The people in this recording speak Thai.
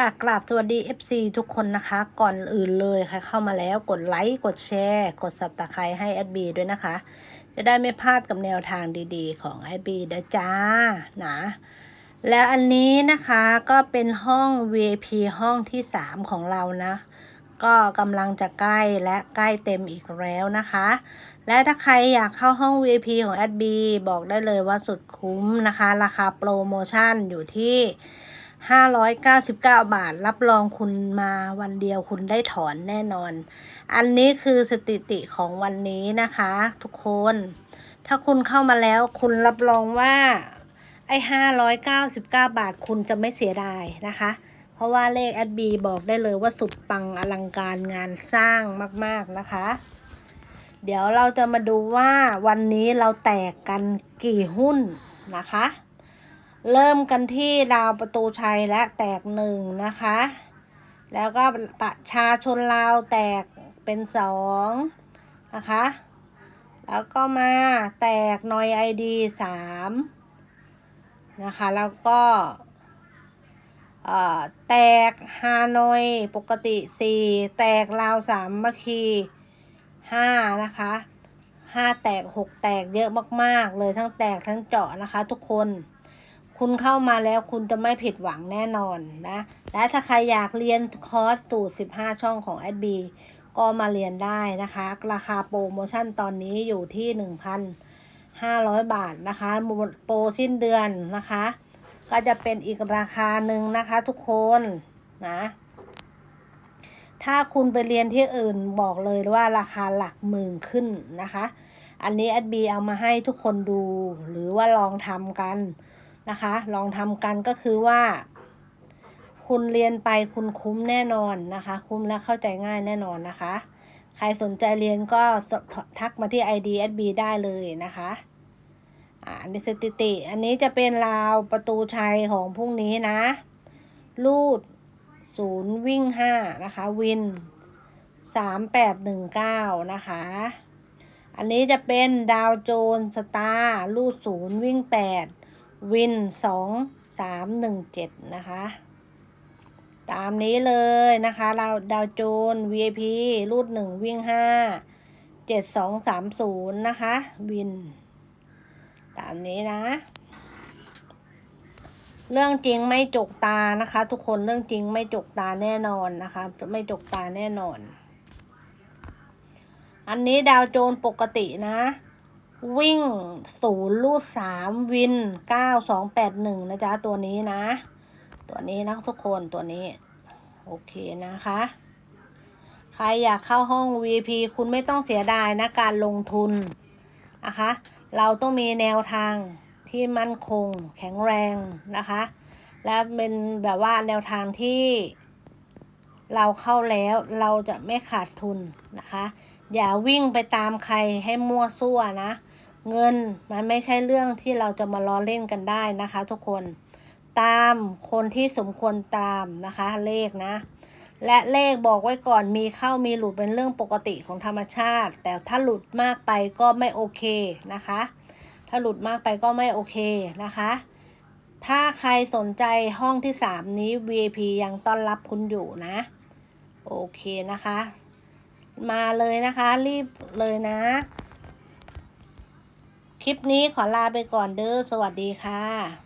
ค่ะกราบสวัสดี FC ทุกคนนะคะ ก่อนอื่นเลยใครเข้ามาแล้วกดไลค์กดแชร์ กดสับตะไคร้ให้แอดบีด้วยนะคะ จะได้ไม่พลาดกับแนวทางดีๆ ของแอดบีนะจ้านะแล้วอันนี้นะคะก็เป็นห้อง VIP ห้องที่ 3 ของเรานะ ก็กำลังจะใกล้และใกล้เต็มอีกแล้วนะคะ และถ้าใครอยากเข้าห้อง VIP ของ b บอกได้เลยว่าสุดคุ้มนะคะ ราคาโปรโมชั่นอยู่ที่ 599 บาท รับรองคุณมาวันเดียวคุณได้ถอนแน่นอน อันนี้คือสถิติของวันนี้นะคะ ทุกคน ถ้าคุณเข้ามาแล้วคุณรับรองว่า ไอ้599 บาทคุณจะไม่เสียดายนะคะ เพราะว่าเลขแอดบีบอกได้เลยว่าสุดปังอลังการงานสร้างมาก ๆ นะคะเดี๋ยวเราจะมาดูว่าวันนี้เราแตกกันกี่หุ้นนะคะ เริ่มกันที่ดาวประตูชัยและแตกหนึ่งนะคะ แล้วก็ประชาชนลาวแตกเป็นสองนะคะ แล้วก็มาแตกนอยไอดีสามนะคะ แล้วก็แตกฮานอยปกติสี่แตกลาวสามมะคีห้านะคะห้าแตกหกแตกเยอะมาก ๆ เลยทั้งแตกทั้งเจาะนะคะทุกคน คุณเข้ามาแล้วคุณจะไม่ผิดหวังแน่นอนนะ และถ้าใครอยากเรียนคอร์สสูตร 15 ช่องของ a อ b ก็มาเรียนได้นะคะ ราคาโปรโมชั่นตอนนี้อยู่ที่ 1,500 บาทนะคะโปรสิ้นเดือนนะคะ ก็จะเป็นอีกราคาหนึ่งนะคะทุกคนนะ ถ้าคุณไปเรียนที่อื่นบอกเลยว่าราคาหลักหมื่นขึ้นนะคะ อันนี้แอดบีเอามาให้ทุกคนดูหรือว่าลองทำกัน นะคะ ลองทำกันก็คือว่า คุณเรียนไปคุณคุ้มแน่นอนนะคะ คุ้มและเข้าใจง่ายแน่นอนนะคะ ใครสนใจเรียนก็ทักมาที่ ID SB ได้เลยนะคะอันนี้สถิติ อันนี้จะเป็นราวประตูชัยของพรุ่งนี้นะลูดศูนย์วิ่งห้านะคะ วินสามแปดหนึ่งเก้านะคะ อันนี้จะเป็นดาวโจนสตาร์ลูดศูนย์วิ่งแปด วินสองสามหนึ่งเจ็ดนะคะ ตามนี้เลยนะคะเราดาวโจน VIP รูดหนึ่งวิ่งห้าเจ็ดสองสามศูนย์นะคะ วิน ตามนี้นะ เรื่องจริงไม่จกตานะคะ ทุกคนเรื่องจริงไม่จกตาแน่นอนนะคะ ไม่จกตาแน่นอน อันนี้ดาวโจนปกตินะ วิ่งศูนย์ลูดสามวินเก้าสองแปดหนึ่งนะจ๊ะ ตัวนี้นะ ตัวนี้นะทุกคนตัวนี้ โอเคนะคะ ใครอยากเข้าห้อง VP คุณไม่ต้องเสียดายนะ การลงทุนนะคะ เราต้องมีแนวทางที่มั่นคง แข็งแรงนะคะ และเป็นแบบว่าแนวทางที่เราเข้าแล้วเราจะไม่ขาดทุนนะคะ อย่าวิ่งไปตามใครให้มั่วซั่วนะ เงินมันไม่ใช่เรื่องที่เราจะมาล้อเล่นกันได้นะคะ ทุกคนตามคนที่สมควรตามนะคะ เลขนะ และเลขบอกไว้ก่อนมีเข้ามีหลุดเป็นเรื่องปกติของธรรมชาติ แต่ถ้าหลุดมากไปก็ไม่โอเคนะคะ ถ้าหลุดมากไปก็ไม่โอเคนะคะ ถ้าใครสนใจห้องที่ 3 นี้ VIP ยังต้อนรับคุณอยู่นะ โอเคนะคะ มาเลยนะคะรีบเลยนะ คลิปนี้ขอลาไปก่อนเด้อ สวัสดีค่ะ